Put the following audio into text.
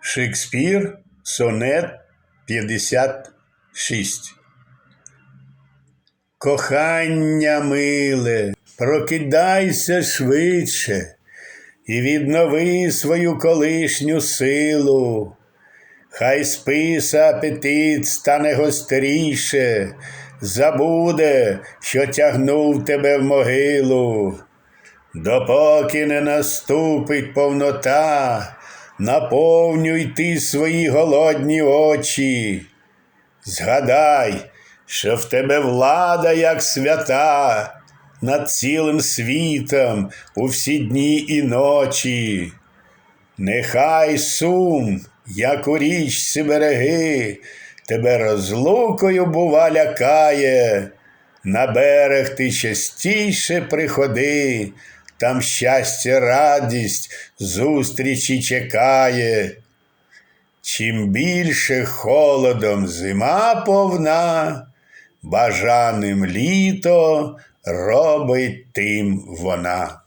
Шекспір, сонет 56. Кохання миле, прокидайся швидше і віднови свою колишню силу. Хай списа апетит стане гостріше, забуде, що тягнув тебе в могилу. Допоки не наступить повнота, наповнюй ти свої голодні очі. Згадай, що в тебе влада як свята над цілим світом у всі дні і ночі. Нехай сум, як у річці береги, тебе розлукою, бува, лякає. На берег ти частіше приходи, там щастя, радість зустрічі чекає. Чим більше холодом зима повна, бажаним літо робить тим вона.